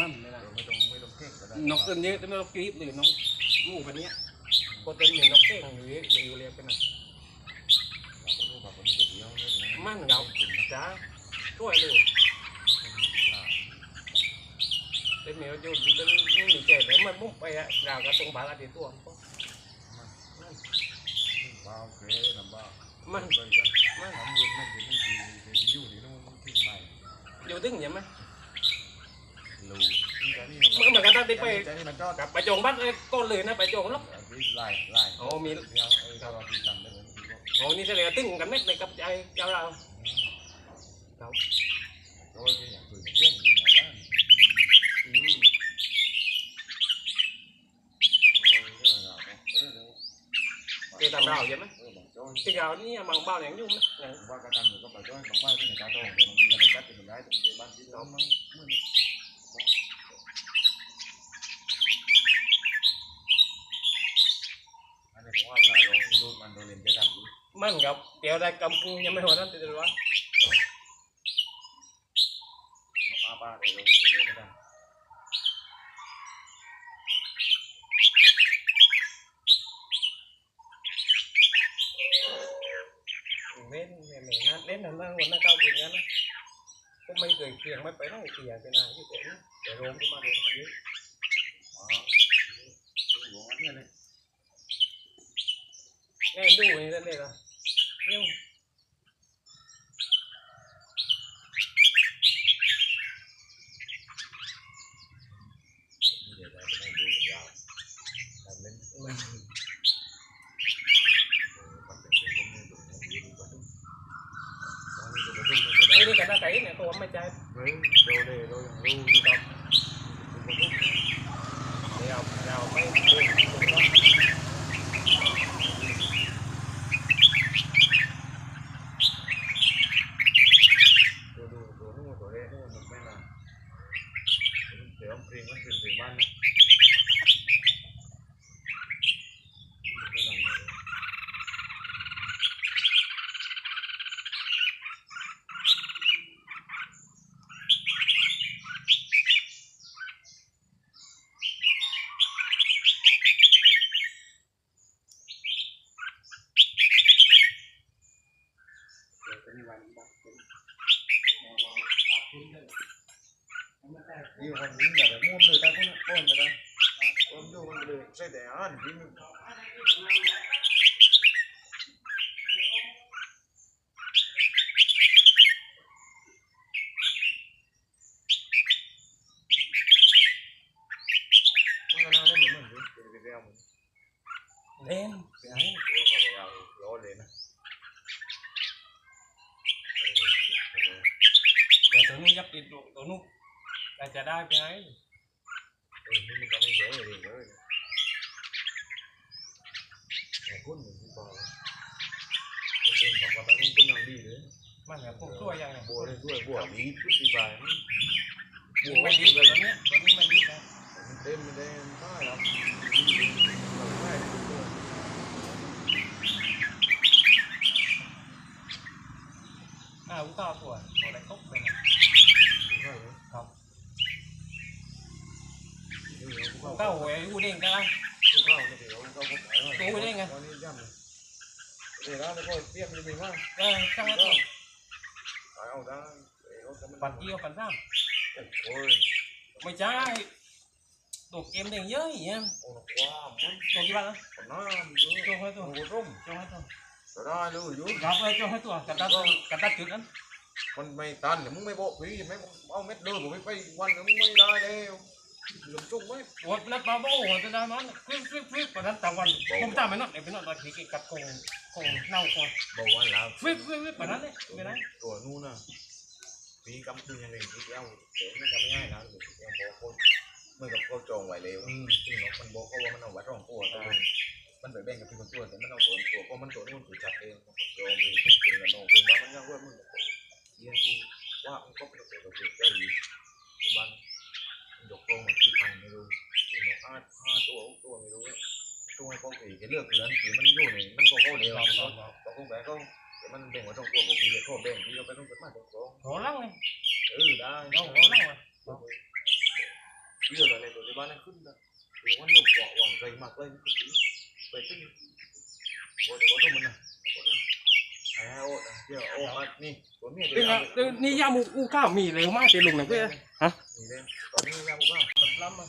มันไม่ได้ไม่ต้องไม่ต้องเก่งก็ได้นกตัวนี้เป็นนกกรีบหรือนกหมูพันเนี้ยก็เป็นเหมือนนกเก้งหรือหรือเรียกกันนะลูกกับคนนี้เดียวเลยนะมันเราจ้าช่วยเลยเป็นเหมียวจุดเป็นไม่มีเจ็บเลยมันมุกไปอะเราก็ตรงบาลาดีตัวบ้าโอเคลำบากมันไปกันมันทำเงินมันจะไม่ดีอยู่นี่นู่นทิ้งไปอยู่ตึงอย่างไหม ลูนี่เมื่อเหมือนกันตั้งแต่ไปใจนี่มันก็กับไปจงบ้านเลยก้นเลยนะไปจงล็อกไล่ไล่โอ้มีเดี๋ยวไอ้ถ้าเราดีกันได้เหมือนที่ว่าโอ้นี่แสดงว่าตึงกันเม็ดเลยกับใจเจ้าเราโดยที่อย่างอื่นเรื่องอื่นอย่างนั้นอืมเกี่ยวกับเราใช่ไหมที่เรานี่บางบ้าน มันกับเดี๋ยวได้กำปุงยังไม่หัวนั่นติดเลยว่าอาบ้าเดี๋ยวลงเรียนไม่ได้เล่นเล่นนั่นเล่นนั่นนั่งวันนั้นเก้าปีนั้นนะก็ไม่เคยเพียงไม่ไปนั่งเสียไปนานที่เจ๋งแต่โรมที่มาโรมเยอะอ๋อหลวงอันนี้เลยแง่ดูนี่นั่นเลยละยุ่งเดี๋ยวเราจะได้ดูยาวแต่เล่นมันมันเป็นเรื่องนี้ดูนะดีดีกว่าทุกตอนนี้จะไปดูมันจะได้ไอ้นี่กันหน้าไก่เนี่ยตัวไม่ใจเฮ้ยโดเลยโดยังรู้ที่ต้องดูมันทุก เดี๋ยวเราไม่ดูดูว่า ดูดูดูนู่นตัวเล่นู่นมันไม่นานเดี๋ยวเพลงมันเป็นเพลงบ้านนะไม่นานเลย เดี๋ยวจะมีวั นบ้างเป็นไม่ได้นี่วันนี้อย่าไปมุ่งเลยตั้งคนก้นไปนะผมอยู่มันเลยใช่แต่อ่านที่มันมันก็น่าเล่นเหมือนมันดิเป็นไปเอาเล่น เป็นไงตัวเขาไปเอาล้อเลยนะ เดี๋ยว ตัวนู้นยับติดตัวนู้นแต่จะได้ไงเออนี่มันก็ไม่เสียเลยเลยแต่คุณหนึ่งที่บอกคนเป็นบอกว่าตอนนี้คุณยังดีเลยมันแบบพวกตัวยังบัวเลยด้วยบัวดีพุทธิบายบัวไม่ดีเลยตัวนี้ตัวนี้ไม่ดีนะเต็มไม่ได้ได้หรอกเราไม่ได้ด้วยอ้าวก้าวตัวอะไรตกไปนะ ไม่เลย ครับ เดี๋ยว เก้าวหวยกูเด้งกันเขาเข้เดี๋ยวเขาเข้าไปตอนนี้ย่ำเดี๋ยวแล้วก็เทียบมันมีว่าเออจังหวะตัวขายเอาได้ปันปัดเกี่ยวปัดน้ำโอ้ยไม่ใช่ตัวเกมเด้งเยอะอย่างเงี้ยโอ้ควตัวกี่บาทนะน้ำตัวให้ตัวโอ้ร่มตัวให้ตัวจะได้เลยยุ่รับเลยตัวให้ตัวกระตัดกระตัดจุดนั้นมันไม่ตันเดี๋ยวมึงไม่โบกพี่ไม่เอาเม็ดเดิมผมไม่ไปวันนึงมึงไม่ได้แล้ว หลุมจุกไหมปวดนัดมาโบ้หัวจะได้มันฟึ๊บฟึ๊บฟึ๊บตอนนั้นตะวันผมตามไปนอนเดี๋ยวไปนอนตอนขี้กัดคงคงเน่าคงบอกวันแล้วฟึ๊บฟึ๊บฟึ๊บตอนนั้นเลยไม่ได้ตัวนู้นน่ะพี่กำคือยังไงพี่เจ้าเดี๋ยวมันจะไม่ง่ายนะเดี๋ยวพี่เจ้าบอกคนเมื่อกับเขาจองไว้แล้วซึ่งเราคนบอกเขาว่ามันเอาไว้รองตัวตัวมันไปแบ่งกับพี่คนตัวแต่มันเอาตัวตัวเพราะมันตัวนู้นถือจัดเองจองไปเป็นกระนองเป็นว่ามันยังว่ามึงเยี่ยมจริงว่ามันก็เป็นตัวตัวเจ้าดีบ้านยกโรงเหมือนที่พันไม่รู้ที่เราอาดห้าตัวตัวไม่รู้ตัวให้เขาเองเลือกเหลือนสีมันอยู่ในมันก็เข้าเดียวเขาเขาคงแบบเขาแต่มันแบ่งไว้ตรงตัวผมพี่เลยเขาแบ่งพี่เราไปต้องเป็นมาตรงสองหัวลังเลยเออได้เราหัวลังเลยเยอะอะไรตัวที่บ้านนั่นขึ้นนะหรือว่าลูกเกาะวางใจมากเลยไปตึ้งโอ้แต่ก็ต้องมันนะเดี๋ยวโอ้มานี่ตัวนี้เป็นไงเดี๋ยวนี่ยามูกูก้าวมีเลยมากเต็ลุงนะเพื่อนฮะนี่เลยตอนนี้ยังว่ามันล้ำมัน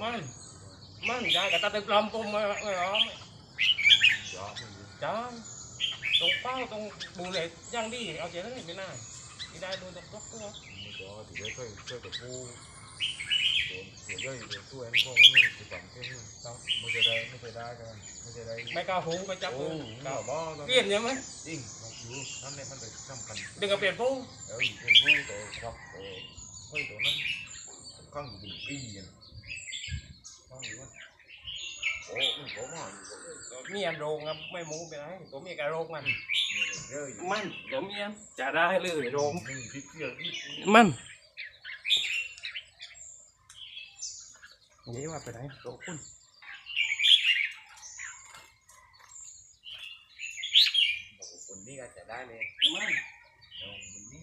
มัน มันยายกับตาตึกลำผมไม่ไม่ร้องยอมจ้าตรงเป้าตรงบูเล็กย่างดีเอาเจ๊เลยไม่น่าไม่ได้ดูตกตกตัวไม่ยอมถือว่าช่วยช่วยกับผู้โดนเสียย่อยเสียช่วยนี่พวกมันนี่ติดต่อแค่นี้ครับไม่จะได้ไม่จะได้กันไม่จะได้ไม่กล้าหูไปจับโอ้เลยก้าบ้าเปลี่ยนยังไหมจริงนกอยู่นั่นเนี่ยมันเป็นสำคัญดึงกับเปลี่ยนผู้เออเป็นผู้ตัวครับตัวเฮ้ยตัวนั้นข้างอยู่เป็นปีอะข้างอยู่ว่า โอ้มันโผล่มาอยู่ก็เมียโรงครับไม่มูไปไหนตัวเมียกับโรงมันเยอะอยู่มันเดี๋ยวเมียจะได้เลยโรงหนึ่งพิษเยอะที่มันนี่ว่าไปไหนโตคุณคนนี้ก็จะได้เลยมัน เดี๋ยวคนนี้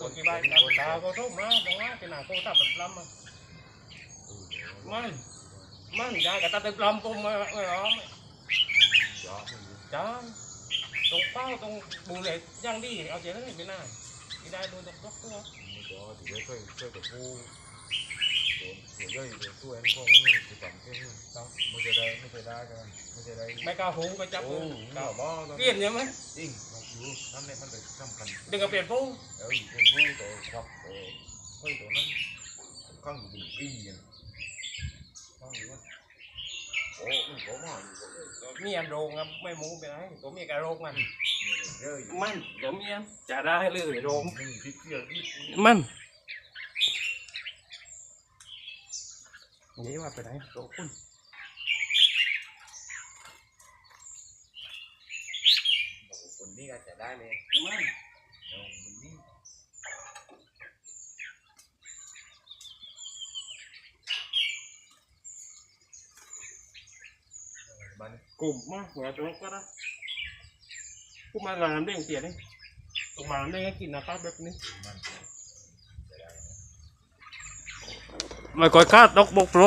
เด้งให้กินนะครับแบบนี้มันจะได้ไม่ก่อยคาดดอกบกโปรว่านกไม่นกควักใช่แต่อ่านกับเป็นช่วยเลยมันนะกับควักเลยเดี๋ยวมันทำควักเลยไม่หนีเอาเดี๋ยวนี่ดีกินไม่ได้พี่อะเป็นหนือได้ตัวกี่ใบตาโตรเป็นหนาโคตับแบบล้ำมันมันมันยายกับตาตึกลำผมไม่ไม่ร้องยอมจ้าตรงเป้าตรงบูเล็ตย่างดีเอาเจ๊เลยไม่น่าไม่ได้โดนตกตกตัวไม่ยอมถือว่าช่วยช่วยกับผู้ ยย่อยเสียช่วยพวกมันนี่ติดต่อแค่นี้ครับไม่จะได้ไม่จะได้กันไม่จะได้ไม่กล้าหูไปจับโอ้เลยก้าวบ้าตอนเปลี่ยนยังไหมจริงนกอยู่นั่นเนี่ยมันเป็นสำคัญดึงกับเปลี่ยนผู้เออเป็นผู้ตัวครับตัวเฮ้ยตัวนั้นข้างอยู่เป็นปีอะข้างอยู่ว่าโอ้มันโผล่มาอยู่ก็เมียโรงครับไม่มูไปไหนตัวเมียกับโรงมันเยอะอยู่มันเดี๋ยวเมียจะได้เลยโรงหนึ่งพิษเยอะที่มัน นี่ว่าไปไหนโตคุณคนนี้ก็จะได้เลยมันเดี๋ยวคนนี้บ้านกลุ่มมากเหมือนตัวก็ได้กูมาลานเด้งเตียนี่กูมาเด้งให้กินนะครับแบบนี้มันจะได้ไม่ก่อยคาดดอกบกโปร